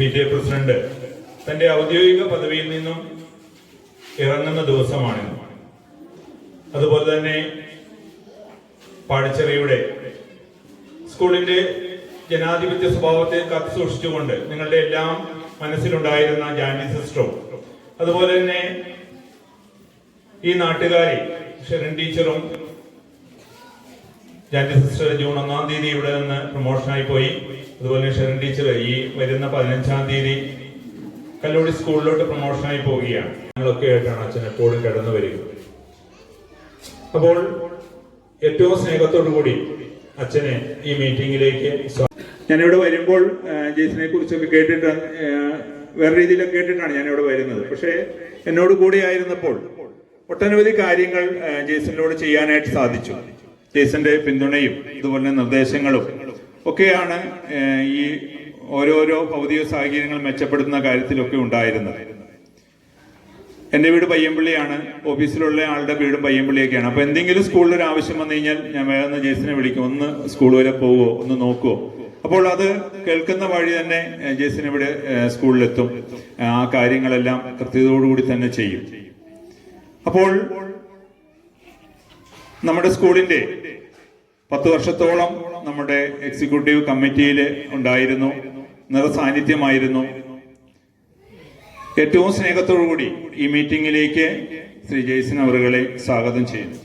P T A president തന്റെ ഔദ്യോഗിക പദവിയിൽ നിന്നും ഇറങ്ങുന്ന ദിവസമാണ്. അതുപോലെ തന്നെ പാടിച്ചെറിയുടെ സ്കൂളിന്റെ ജനാധിപത്യ സ്വഭാവത്തെ കാത്തു സൂക്ഷിച്ചുകൊണ്ട് നിങ്ങളുടെ എല്ലാം മനസ്സിലുണ്ടായിരുന്ന ജാനി സിസ്റ്ററും അതുപോലെ തന്നെ ഈ നാട്ടുകാരി ഷെറിൻ ടീച്ചറും ജാൻഡി സിസ്റ്റർ ജൂൺ ഒന്നാം തീയതി ഇവിടെ നിന്ന് പ്രൊമോഷനായി പോയി. അതുപോലെ ഷെറിൻ ടീച്ചർ ഈ വരുന്ന പതിനഞ്ചാം തീയതി കല്ലോടി സ്കൂളിലോട്ട് പ്രൊമോഷനായി പോവുകയാണ്. ഞങ്ങളൊക്കെ ആയിട്ടാണ് അച്ഛൻ എപ്പോഴും കടന്നു വരിക. അപ്പോൾ ഏറ്റവും സ്നേഹത്തോടു കൂടി അച്ഛനെ ഈ മീറ്റിംഗിലേക്ക് ഞാനിവിടെ വരുമ്പോൾ ജെയ്സിനെ കുറിച്ചൊക്കെ കേട്ടിട്ട് വേറെ രീതിയിലൊക്കെ കേട്ടിട്ടാണ് ഞാനിവിടെ വരുന്നത്. പക്ഷേ എന്നോട് കൂടി ആയിരുന്നപ്പോൾ ഒട്ടനവധി കാര്യങ്ങൾ ജെയ്സിനോട് ചെയ്യാനായിട്ട് സാധിച്ചു. ജെയ്സന്റെ പിന്തുണയും അതുപോലെ നിർദ്ദേശങ്ങളും ഒക്കെയാണ് ഈ ഓരോരോ ഭൗതിക സാഹചര്യങ്ങൾ മെച്ചപ്പെടുത്തുന്ന കാര്യത്തിലൊക്കെ ഉണ്ടായിരുന്നത്. എന്റെ വീട് പയ്യമ്പള്ളിയാണ് ഓഫീസിലുള്ള ആളുടെ വീടും പയ്യമ്പള്ളിയൊക്കെയാണ് അപ്പോൾ എന്തെങ്കിലും സ്കൂളിൽ ഒരു ആവശ്യം വന്നു കഴിഞ്ഞാൽ ഞാൻ വേഗം ജേസിനെ വിളിക്കും. ഒന്ന് സ്കൂൾ വരെ പോവോ? ഒന്ന് നോക്കുവോ? അപ്പോൾ അത് കേൾക്കുന്ന വഴി തന്നെ ജേസിന് ഇവിടെ സ്കൂളിലെത്തും. ആ കാര്യങ്ങളെല്ലാം കൃത്യതയോടുകൂടി തന്നെ ചെയ്യും. അപ്പോൾ നമ്മുടെ സ്കൂളിന്റെ പത്ത് വർഷത്തോളം നമ്മുടെ എക്സിക്യൂട്ടീവ് കമ്മിറ്റിയിൽ ഉണ്ടായിരുന്നു. നിറസാന്നിധ്യമായിരുന്നു. ഏറ്റവും സ്നേഹത്തോടുകൂടി ഈ മീറ്റിംഗിലേക്ക് ശ്രീ ജയ്സൻ അവറുകളെ സ്വാഗതം ചെയ്യുന്നു.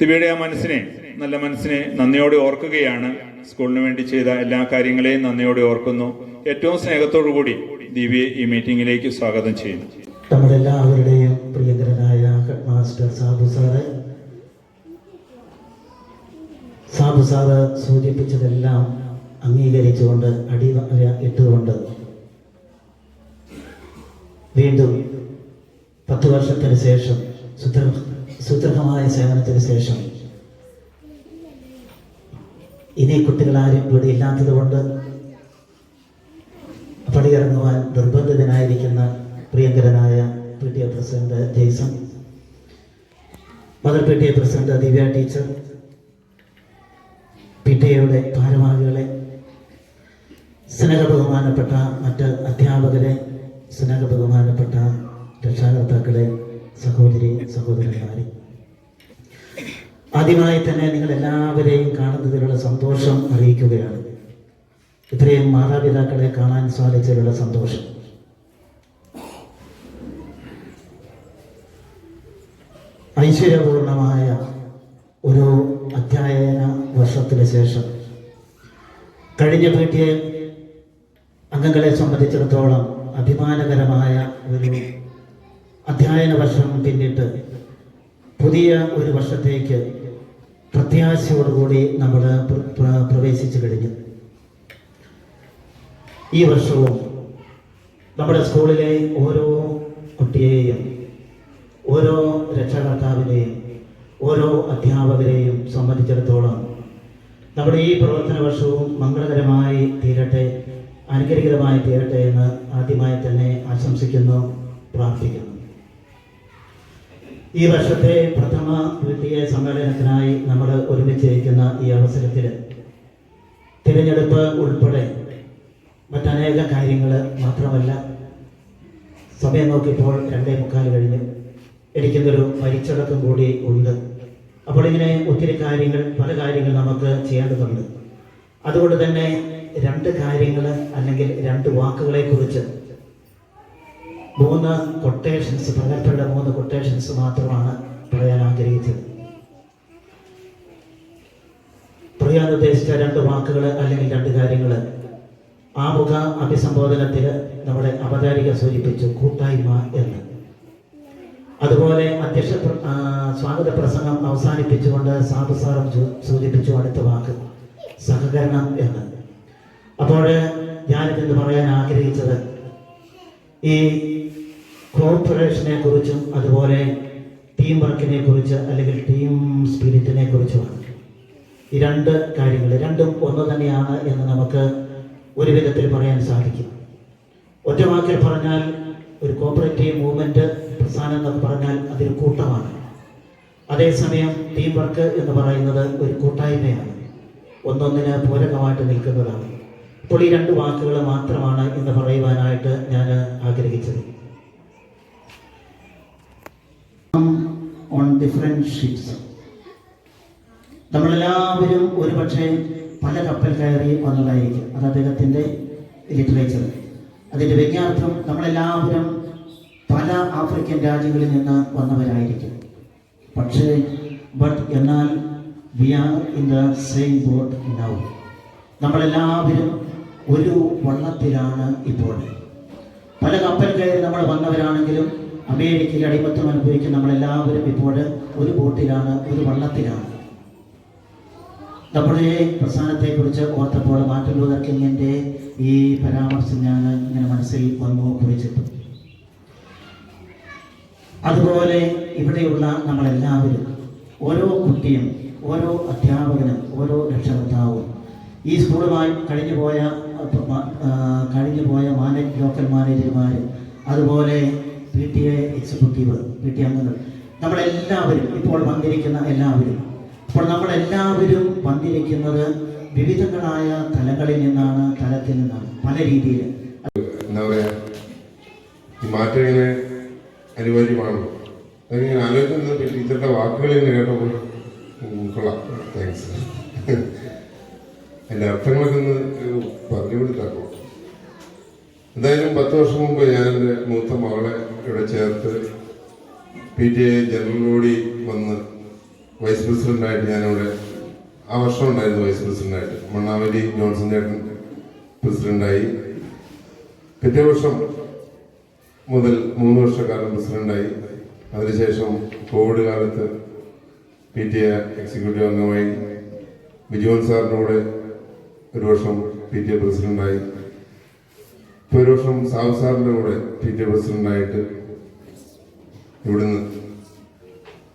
ദിവ്യയുടെ ആ മനസ്സിനെ നല്ല മനസ്സിനെ നന്ദിയോടെ ഓർക്കുകയാണ്. സ്കൂളിന് വേണ്ടി ചെയ്ത എല്ലാ കാര്യങ്ങളെയും നന്ദിയോടെ ഓർക്കുന്നു. ഏറ്റവും സ്നേഹത്തോടുകൂടി ദിവ്യയെ ഈ മീറ്റിംഗിലേക്ക് സ്വാഗതം ചെയ്യുന്നു. നമ്മുടെ എല്ലാവരുടെയും പ്രിയങ്കരനായ മാസ്റ്റർ സാബു സാറ് സൂചിപ്പിച്ചതെല്ലാം അംഗീകരിച്ചുകൊണ്ട് അടി ഇട്ടുകൊണ്ട് വീണ്ടും പത്ത് വർഷത്തിന് ശേഷം സുദൃ സുദൃഢമായ സേവനത്തിന് ശേഷം ഇനി കുട്ടികളാരും ഇവിടെ ഇല്ലാത്തത് കൊണ്ട് പടിയിറങ്ങുവാൻ നിർബന്ധിതനായിരിക്കുന്ന പ്രിയങ്കരനായ P T A president Jaison mother P T A president Divya teacher P T എയുടെ ഭാരവാഹികളെ സ്നേഹ ബഹുമാനപ്പെട്ട മറ്റ് അധ്യാപകരെ സ്നേഹ ബഹുമാനപ്പെട്ട രക്ഷാകർത്താക്കളെ സഹോദരി സഹോദരന്മാരെ. ആദ്യമായി തന്നെ നിങ്ങൾ എല്ലാവരെയും കാണുന്നതിലുള്ള സന്തോഷം അറിയിക്കുകയാണ്. ഇത്രയും മാതാപിതാക്കളെ കാണാൻ സാധിച്ചതിലുള്ള സന്തോഷം. ഐശ്വര്യപൂർണമായ ഒരു അധ്യയന വർഷത്തിന് ശേഷം കഴിഞ്ഞ വീട്ടിലെ അംഗങ്ങളെ സംബന്ധിച്ചിടത്തോളം അഭിമാനകരമായ ഒരു അധ്യയന വർഷം പിന്നിട്ട് പുതിയ ഒരു വർഷത്തേക്ക് പ്രത്യാശയോടുകൂടി നമ്മൾ പ്ര- പ്ര- പ്രവേശിച്ചു കഴിഞ്ഞു. ഈ വർഷവും നമ്മുടെ സ്കൂളിലെ ഓരോ കുട്ടിയെയും ഓരോ രക്ഷകർത്താവിനെയും ഓരോ അധ്യാപകരെയും സംബന്ധിച്ചിടത്തോളം നമ്മുടെ ഈ പ്രവർത്തന വർഷവും മംഗളകരമായി തീരട്ടെ അനുഗ്രഹീതമായി തീരട്ടെ എന്ന് ആദ്യമായി തന്നെ ആശംസിക്കുന്നു പ്രാർത്ഥിക്കുന്നു. ഈ വർഷത്തെ പ്രഥമ ദ്വിതീയ സമ്മേളനത്തിനായി നമ്മൾ ഒരുമിച്ചിരിക്കുന്ന ഈ അവസരത്തിൽ തിരഞ്ഞെടുപ്പ് ഉൾപ്പെടെ മറ്റനേക കാര്യങ്ങൾ മാത്രമല്ല സമയം നോക്കിയപ്പോൾ രണ്ടേ മുക്കാൽ കഴിഞ്ഞു. എനിക്കിന്നൊരു മരിച്ചടക്കം കൂടി ഉണ്ട്. അപ്പോൾ ഇങ്ങനെ ഒത്തിരി കാര്യങ്ങൾ പല കാര്യങ്ങൾ നമുക്ക് ചെയ്യേണ്ടതുണ്ട്. അതുകൊണ്ട് തന്നെ രണ്ട് കാര്യങ്ങൾ അല്ലെങ്കിൽ രണ്ട് വാക്കുകളെ കുറിച്ച് മൂന്ന് കൊട്ടേഷൻസ് പകർപ്പുള്ള മൂന്ന് കൊട്ടേഷൻസ് മാത്രമാണ് പറയാൻ ആഗ്രഹിച്ചത്. പറയാൻ ഉദ്ദേശിച്ച രണ്ട് വാക്കുകൾ അല്ലെങ്കിൽ രണ്ട് കാര്യങ്ങൾ ആമുഖ അഭിസംബോധനത്തിൽ നമ്മുടെ അവതാരിക സൂചിപ്പിച്ചു കൂട്ടായ്മ എന്ന്. അതുപോലെ അധ്യക്ഷ സ്വാഗത പ്രസംഗം അവസാനിപ്പിച്ചുകൊണ്ട് സാബു സാറും സൂചിപ്പിച്ചു അടുത്ത വാക്ക് സഹകരണം എന്ന്. അപ്പോൾ ഞാനിതെന്ന് പറയാൻ ആഗ്രഹിച്ചത് ഈ കോർപ്പറേഷനെ കുറിച്ചും അതുപോലെ ടീം വർക്കിനെ കുറിച്ച് അല്ലെങ്കിൽ ടീം സ്പിരിറ്റിനെ കുറിച്ചുമാണ് ഈ രണ്ട് കാര്യങ്ങൾ രണ്ടും ഒന്ന് തന്നെയാണ് എന്ന് നമുക്ക് ഒരു വിധത്തിൽ പറയാൻ സാധിക്കും. ഒറ്റ വാക്കിൽ പറഞ്ഞാൽ ഒരു കോപ്പറേറ്റീവ് മൂവ്മെന്റ് പ്രസ്ഥാനം എന്നൊക്കെ പറഞ്ഞാൽ അതൊരു കൂട്ടമാണ്. അതേസമയം ടീം വർക്ക് എന്ന് പറയുന്നത് ഒരു കൂട്ടായ്മയാണ്. ഒന്നൊന്നിന് പൂരകമായിട്ട് നിൽക്കുന്നതാണ്. ഇപ്പോൾ ഈ രണ്ട് വാക്കുകൾ മാത്രമാണ് ഇന്ന് പറയുവാനായിട്ട് ഞാൻ ആഗ്രഹിച്ചത്. ഓൺ ഡിഫറെന്റ് നമ്മളെല്ലാവരും ഒരുപക്ഷെ പല കപ്പൽ കയറി വന്നതായിരിക്കും. അത് അദ്ദേഹത്തിന്റെ ലിറ്ററേച്ചർ അതിന്റെ വ്യജ്ഞാർത്ഥം നമ്മളെല്ലാവരും പല ആഫ്രിക്കൻ രാജ്യങ്ങളിൽ നിന്ന് വന്നവരായിരിക്കും. പക്ഷേ ബട്ട് എന്നാൽ we are in the same boat now നമ്മളെല്ലാവരും ഒരു വള്ളത്തിലാണ് ഇപ്പോൾ. പല കപ്പൽ കയറി നമ്മൾ വന്നവരാണെങ്കിലും അമേരിക്കയിൽ അടിമത്തം അനുഭവിക്കുന്ന നമ്മളെല്ലാവരും ഇപ്പോൾ ഒരു ബോട്ടിലാണ് ഒരു വള്ളത്തിലാണ്. നമ്മുടെ പ്രസ്ഥാനത്തെക്കുറിച്ച് ഓർത്തപ്പോൾ മാർട്ടിൻ ലൂതർ കിങ്ങിന്റെ ഈ പരാമർശം ഞാൻ ഇങ്ങനെ മനസ്സിൽ വന്നു കുറിച്ചിട്ടു. അതുപോലെ ഇവിടെയുള്ള നമ്മളെല്ലാവരും ഓരോ കുട്ടിയും ഓരോ അധ്യാപകനും ഓരോ രക്ഷകർത്താവും ഈ സ്കൂളുമായി കഴിഞ്ഞു പോയ കഴിഞ്ഞു പോയ മാനേജ് ലോക്കൽ മാനേജർമാർ അതുപോലെ P T A executive P T അംഗങ്ങൾ നമ്മളെല്ലാവരും ഇപ്പോൾ വന്നിരിക്കുന്ന എല്ലാവരും അപ്പോൾ നമ്മൾ എല്ലാവരും വന്നിരിക്കുന്നത് വിവിധങ്ങളായ തലങ്ങളിൽ നിന്നാണ് തലത്തിൽ നിന്നാണ് പല രീതിയിൽ. എന്താ പറയാ? ഈ മാറ്റം ഇങ്ങനെ അനിവാര്യമാണ്. അതിങ്ങനെ ആലോചിക്കുന്നത് ടീച്ചറുടെ വാക്കുകൾ ഇങ്ങനെ കേട്ടപ്പോൾ കൊള്ളാം. താങ്ക്സ് അതിന്റെ അർത്ഥങ്ങളൊക്കെ ഒന്ന് പറഞ്ഞു കൊടുത്താക്കോ എന്തായാലും പത്ത് വർഷം മുമ്പ് ഞാൻ എന്റെ മൂത്ത മകളെ ഇവിടെ ചേർത്ത് P T A general body വന്ന് വൈസ് പ്രസിഡന്റായിട്ട് ഞാനിവിടെ ആ വർഷം ഉണ്ടായിരുന്നു വൈസ് പ്രസിഡന്റായിട്ട് മണ്ണാവലി ജോൺസൺ ചേട്ടൻ പ്രസിഡന്റായി പിറ്റേ വർഷം മുതൽ മൂന്ന് വർഷക്കാലം പ്രസിഡന്റായി അതിനുശേഷം കോവിഡ് കാലത്ത് പി ടി എ എക്സിക്യൂട്ടീവ് അംഗമായി. ബിജുവൻ സാറിന്റെ കൂടെ ഒരു വർഷം പി ടി എ പ്രസിഡന്റായി ഇപ്പോൾ ഒരു വർഷം സാഹു സാറിന്റെ കൂടെ പി ടി എ പ്രസിഡന്റായിട്ട് ഇവിടുന്ന്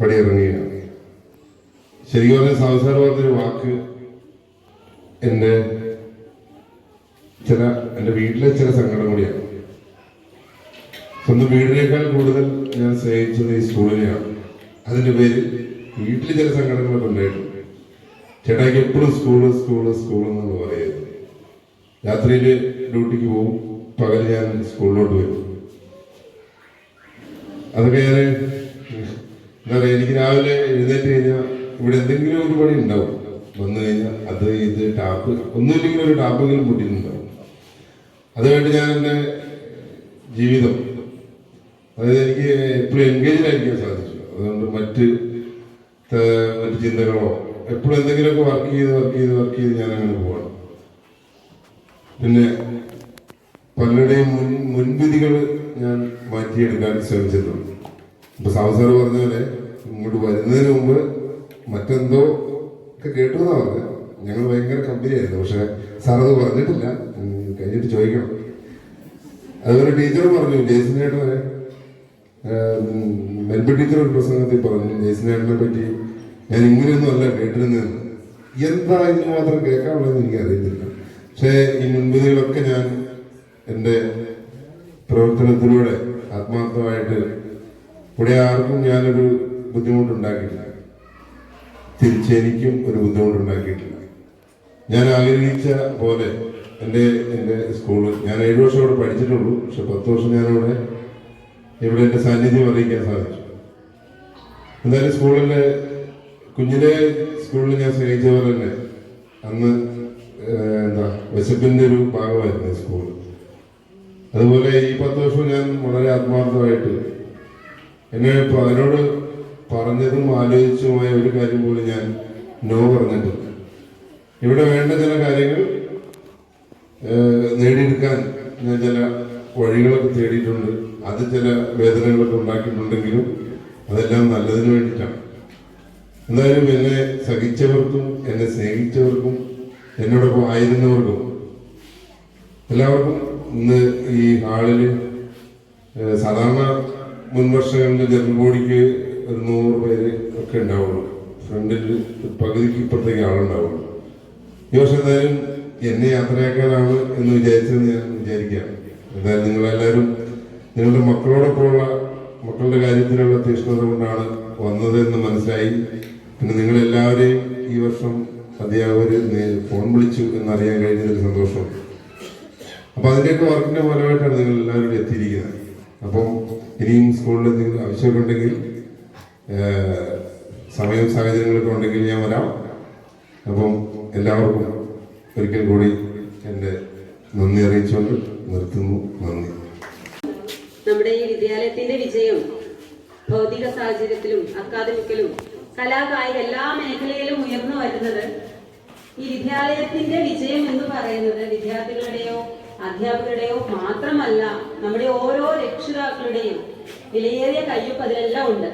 പടിയിറങ്ങുകയാണ്. ശരിക്കും പറഞ്ഞ സാവു സാർ പറഞ്ഞൊരു വാക്ക് എന്റെ ചില എന്റെ വീട്ടിലെ ചില സങ്കടം കൂടിയാണ്. സ്വന്തം വീടിനേക്കാൾ കൂടുതൽ ഞാൻ സ്നേഹിച്ചത് ഈ സ്കൂളിനെയാണ്. അതിന്റെ പേര് വീട്ടിൽ ചില സങ്കടങ്ങളൊക്കെ ഉണ്ടായിട്ടുണ്ട് ചേട്ടായിക്ക് എപ്പോഴും സ്കൂൾ സ്കൂൾ സ്കൂൾ എന്നാണ് പറയുന്നത്. രാത്രിയിൽ ഡ്യൂട്ടിക്ക് പോകും പകൽ ഞാൻ സ്കൂളിലോട്ട് വരും. അതൊക്കെ ഞാൻ എന്താ പറയുക എനിക്ക് രാവിലെ എഴുന്നേറ്റ് കഴിഞ്ഞാൽ ഇവിടെ എന്തെങ്കിലും ഒരു പണി ഉണ്ടാവും. വന്നു കഴിഞ്ഞാൽ അത് ഇത് ടാപ്പ് ഒന്നുമില്ലെങ്കിൽ ഒരു ടാപ്പെങ്കിലും പൊട്ടിയിട്ടുണ്ടാവും. അതുമായിട്ട് ഞാൻ എന്റെ ജീവിതം അതായത് എനിക്ക് എപ്പോഴും എൻഗേജ് ആയിരിക്കാൻ സാധിച്ചു. അതുകൊണ്ട് മറ്റ് മറ്റു ചിന്തകളോ എപ്പോഴും എന്തെങ്കിലുമൊക്കെ വർക്ക് ചെയ്ത് വർക്ക് ചെയ്ത് വർക്ക് ചെയ്ത് ഞാൻ അങ്ങനെ പോവാണ്. പിന്നെ പലരുടെയും മുൻ മുൻവിധികൾ ഞാൻ മാറ്റിയെടുക്കാൻ ശ്രമിച്ചിട്ടുണ്ട്. ഇപ്പൊ സാവസാർ പറഞ്ഞ പോലെ ഇങ്ങോട്ട് വരുന്നതിന് മുമ്പ് മറ്റെന്തോ ഒക്കെ കേട്ടു എന്നാ പറഞ്ഞത്. ഞങ്ങൾ ഭയങ്കര കമ്പനിയായിരുന്നു പക്ഷെ സാറത് പറഞ്ഞിട്ടില്ല. കഴിഞ്ഞിട്ട് ചോദിക്കണം. അതുപോലെ ടീച്ചർ പറഞ്ഞു ജയസിനേട്ടനെ മെൽബി ടീച്ചർ ഒരു പ്രസംഗത്തിൽ പറഞ്ഞു ജയസിനേട്ടനെ പറ്റി ഞാൻ ഇങ്ങനെയൊന്നും അല്ല കേട്ടിരുന്നത്. എന്താ ഇതിന് മാത്രം കേൾക്കാനുള്ളതെന്ന് എനിക്ക് അറിയത്തില്ല പക്ഷേ ഈ മുൻവിധികളൊക്കെ ഞാൻ എന്റെ പ്രവർത്തനത്തിലൂടെ ആത്മാർത്ഥമായിട്ട് ഇവിടെ ആർക്കും ഞാനൊരു ബുദ്ധിമുട്ടുണ്ടാക്കിയിട്ടില്ല. തിരിച്ചെനിക്കും ഒരു ബുദ്ധിമുട്ടുണ്ടാക്കിയിട്ടില്ല. ഞാൻ ആഗ്രഹിച്ച പോലെ എന്റെ എന്റെ സ്കൂളിൽ ഞാൻ ഏഴു വർഷം അവിടെ പഠിച്ചിട്ടുള്ളൂ പക്ഷെ പത്ത് വർഷം ഞാനവിടെ ഇവിടെ എന്റെ സാന്നിധ്യം അറിയിക്കാൻ സാധിച്ചു. എന്തായാലും സ്കൂളിലെ കുഞ്ഞിലെ സ്കൂളിൽ ഞാൻ സ്നേഹിച്ച പോലെ തന്നെ അന്ന് എന്താ വിശപ്പിന്റെ ഒരു ഭാഗമായിരുന്നു സ്കൂൾ അതുപോലെ ഈ പത്ത് വർഷം ഞാൻ വളരെ ആത്മാർത്ഥമായിട്ട് എന്നെ അതിനോട് പറഞ്ഞതും ആലോചിച്ചുമായ ഒരു കാര്യം പോലും ഞാൻ നോ പറഞ്ഞിട്ടില്ല ഇവിടെ വേണ്ട ചില കാര്യങ്ങൾ നേടിയെടുക്കാൻ ഞാൻ ചില വഴികളൊക്കെ തേടിയിട്ടുണ്ട്. അത് ചില വേദനകളൊക്കെ ഉണ്ടാക്കിയിട്ടുണ്ടെങ്കിലും അതെല്ലാം നല്ലതിന് വേണ്ടിയിട്ടാണ്. എന്തായാലും എന്നെ സഹിച്ചവർക്കും എന്നെ സ്നേഹിച്ചവർക്കും എന്നോടൊപ്പം ആയിരുന്നവർക്കും എല്ലാവർക്കും ഇന്ന് ഈ ഹാളിൽ സാധാരണ മുൻവർഷങ്ങളിൽ ജനറൽ ബോഡിക്ക് ഒരു നൂറ് പേര് ഒക്കെ ഉണ്ടാവുള്ളൂ. ഫ്രണ്ടിൽ പകുതിക്ക് ഇപ്പുറത്തേക്ക് ആളുണ്ടാവുള്ളൂ. വർഷം എന്തായാലും എന്നെ യാത്രയാക്കാനാണ് എന്ന് വിചാരിച്ചെന്ന് ഞാൻ വിചാരിക്കുകയാണ്. എന്തായാലും നിങ്ങളെല്ലാവരും നിങ്ങളുടെ മക്കളോടൊപ്പമുള്ള മക്കളുടെ കാര്യത്തിലുള്ള തീഷ്ണത കൊണ്ടാണ് വന്നത് എന്ന് മനസ്സിലായി. പിന്നെ നിങ്ങളെല്ലാവരെയും ഈ വർഷം അധ്യാപകർ ഫോൺ വിളിച്ചു എന്നറിയാൻ കഴിഞ്ഞതിൽ സന്തോഷം. അപ്പൊ അതിന്റെയൊക്കെ വർക്കിന്റെ ഫലമായിട്ടാണ് നിങ്ങൾ എല്ലാവരും എത്തിയിരിക്കുന്നത്. അപ്പം ഇനിയും സ്കൂളിൽ എന്തെങ്കിലും ആവശ്യമൊക്കെ ഉണ്ടെങ്കിൽ ഏഹ്, സമയവും സാഹചര്യങ്ങളൊക്കെ ഉണ്ടെങ്കിൽ ഞാൻ വരാം. അപ്പം എല്ലാവർക്കും ഒരിക്കൽ കൂടി എന്റെ നന്ദി അറിയിച്ചുകൊണ്ട് നിർത്തുന്നു. നന്ദി. നമ്മുടെ ഈ വിദ്യാലയത്തിന്റെ വിജയം ഭൗതിക സാഹചര്യത്തിലും അക്കാദമിക്കലും കലാകായിക എല്ലാ മേഖലയിലും ഉയർന്നു വരുന്നത് ഈ വിദ്യാലയത്തിന്റെ വിജയം എന്ന് പറയുന്നത് വിദ്യാർത്ഥികളുടെയോ അധ്യാപകരുടെയോ മാത്രമല്ല നമ്മുടെ ഓരോ രക്ഷിതാക്കളുടെയും വിലയേറിയ കയ്യൊപ്പ് അതിലെല്ലാം ഉണ്ട്.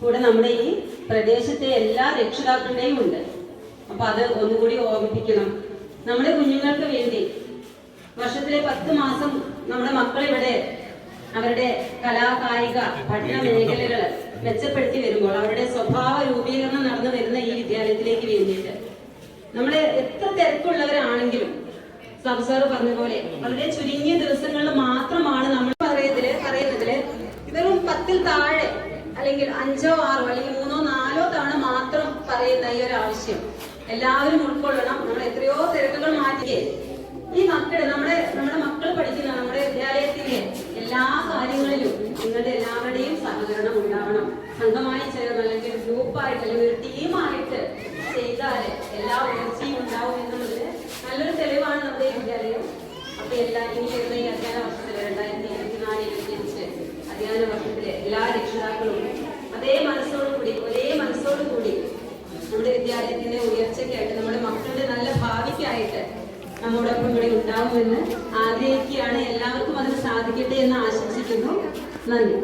കൂടെ നമ്മുടെ ഈ പ്രദേശത്തെ എല്ലാ രക്ഷിതാക്കളുടെയും ഉണ്ട്. അപ്പൊ അത് ഒന്നുകൂടി ഓർമ്മിപ്പിക്കണം. നമ്മുടെ കുഞ്ഞുങ്ങൾക്ക് വേണ്ടി വർഷത്തിലെ പത്ത് മാസം നമ്മുടെ മക്കൾ ഇവിടെ അവരുടെ കലാകായിക പഠന മേഖലകൾ മെച്ചപ്പെടുത്തി വരുമ്പോൾ അവരുടെ സ്വഭാവ രൂപീകരണം നടന്നു വരുന്ന ഈ വിദ്യാലയത്തിലേക്ക് വേണ്ടിയിട്ട്. നമ്മൾ എത്ര തിരക്കുള്ളവരാണെങ്കിലും സംസാർ പറഞ്ഞ പോലെ വളരെ ചുരുങ്ങിയ ദിവസങ്ങളിൽ മാത്രമാണ് നമ്മൾ പറയത്തിൽ പറയുന്നതിൽ ഇതൊരു പത്തിൽ താഴെ അല്ലെങ്കിൽ അഞ്ചോ ആറോ അല്ലെങ്കിൽ മൂന്നോ നാലോ തവണ മാത്രം പറയുന്ന ഈ ഒരു ആവശ്യം. എല്ലാവരും ഉൾക്കൊള്ളണം. നമ്മൾ എത്രയോ തിരക്കുകൾ മാറ്റിയേ. ഈ മക്കൾ നമ്മുടെ നമ്മുടെ മക്കൾ പഠിക്കുന്ന നമ്മുടെ വിദ്യാലയത്തിലെ എല്ലാ കാര്യങ്ങളിലും നിങ്ങളുടെ എല്ലാവരുടെയും സഹകരണം ഉണ്ടാവണം. സംഘമായി ചേർന്ന് അല്ലെങ്കിൽ ഗ്രൂപ്പായിട്ട് അല്ലെങ്കിൽ ഒരു ടീമായിട്ട് ചെയ്താൽ എല്ലാ ഉയർച്ചയും ഉണ്ടാവും എന്നുള്ളത് നല്ലൊരു തെളിവാണ് നമ്മുടെ വിദ്യാലയം. അപ്പൊ എല്ലാ ഇനി വരുന്ന ഈ അധ്യയന വർഷത്തിൽ രണ്ടായിരത്തി ഇരുപത്തിനാല് ഇരുപത്തിയഞ്ച് അധ്യയന വർഷത്തിലെ എല്ലാ രക്ഷിതാക്കളും അതേ മനസ്സോടുകൂടി ഒരേ മനസ്സോടുകൂടി നമ്മുടെ വിദ്യാലയത്തിന്റെ ഉയർച്ചയ്ക്കായിട്ട് നമ്മുടെ മക്കളുടെ നല്ല ഭാവിക്കായിട്ട് നമ്മോടൊപ്പം ഇവിടെ ഉണ്ടാവുമെന്ന് ആഗ്രഹിക്കുകയാണ്. എല്ലാവർക്കും അതിന് സാധിക്കട്ടെ എന്ന് ആശംസിക്കുന്നു. നന്ദി.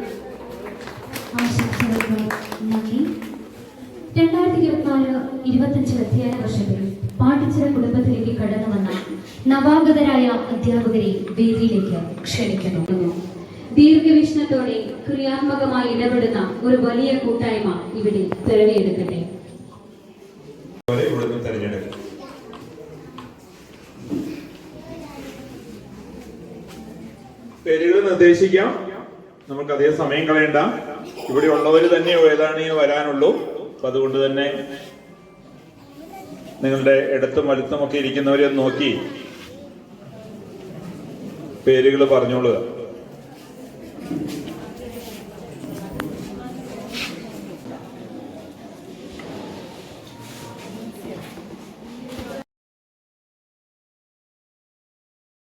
രണ്ടായിരത്തി ഇരുപത്തിനാല് ഇരുപത്തഞ്ച് അധ്യയന വർഷത്തിൽ പാട്ടിച്ചിറ കുടുംബത്തിലേക്ക് കടന്നു വന്ന നവാഗതരായ അധ്യാപകരെ വേദിയിലേക്ക് ക്ഷണിക്കുന്നു. ദീർഘവീക്ഷണത്തോടെ ക്രിയാത്മകമായി ഇടപെടുന്ന ഒരു വലിയ കൂട്ടായ്മ ഇവിടെ തെളിവെടുക്കട്ടെ. പേരുകൾ നിർദ്ദേശിക്കാം. നമുക്ക് അധികം സമയം കളയണ്ട. ഇവിടെ ഉള്ളവർ തന്നെ ഏതാണ് വരാനുള്ളൂ. അപ്പൊ അതുകൊണ്ട് തന്നെ നിങ്ങളുടെ ഇടത്തും വലുത്തും ഒക്കെ ഇരിക്കുന്നവരെ നോക്കി. പേരുകൾ പറഞ്ഞോളുക.